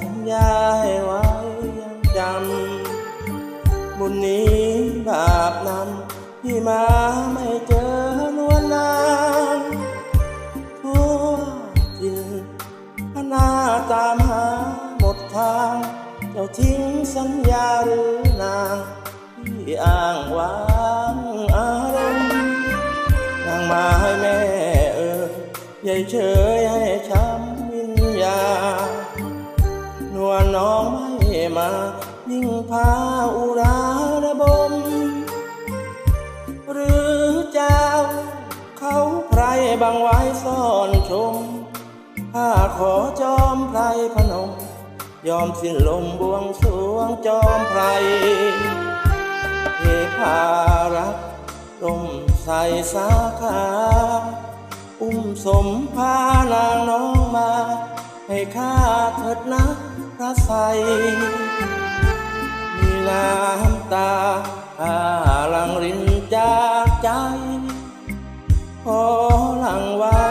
สัญญาให้ไว้ยังจำ บุญนี้บาปนำที่มาไม่เจอนวลนางทั่วจินพนาตามหาหมดทาง เจ้าทิ้งสัญญาหรือนางที่อ้างว้างอารมณ์นางมาให้แม่เออยใหญ่เชยให้ช้า ยิ่งพาอุราระบม หรือเจ้า เขาไพรบางไว้ซ่อนชมข้าขอจอมไพรพนม ยอมสิ้นลมบวงสวงจอมไพรเทพารักร่มใส่สาขาอุ้มสมพานางน้องมา ให้ข้าเถิดนะ ระใส มีน้ำตาอาหลังรินจากใจขอหลังไว้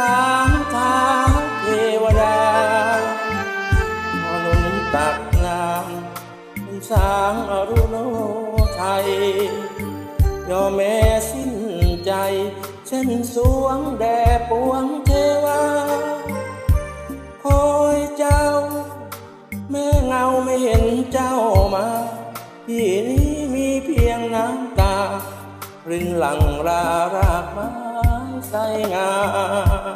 ล้างทาเทวดาขอหนุนตักน้ำสางอรุโนไทยยอมแม่สิ้นใจเส้นสวงแด่ปวงเทว ที่นี้มีเพียงน้ำตารินหลังรา รากไม้ใส่งาม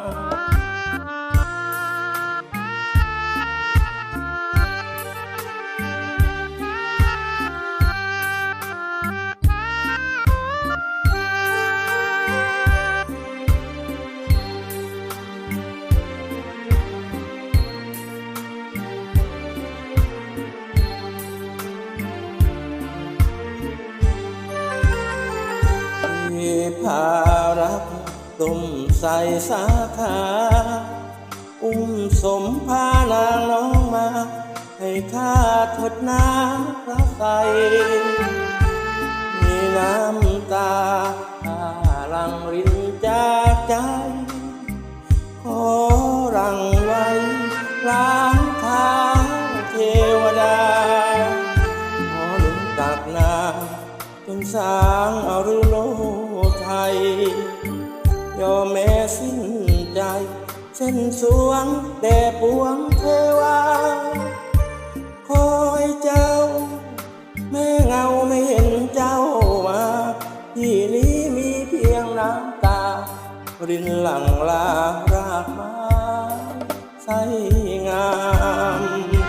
พารักตุ่มใส่สาขาอุ้มสมพานางน้องมา ให้ข้าเถิดนาพระใสมีน้ำตาข้าลังรินจากใจ ขอรังไว้ล้างเท้าเทวดา ขอหนุนตักน้ำจนสางอรุโล ยยอมแม่สิ้นใจ เส้นสวงแด่ปวงเทวา คอยเจ้า แม่เงาไม่เห็นเจ้ามาที่นี้มีเพียงน้ำตา รินหลังลารากม้ใสงาม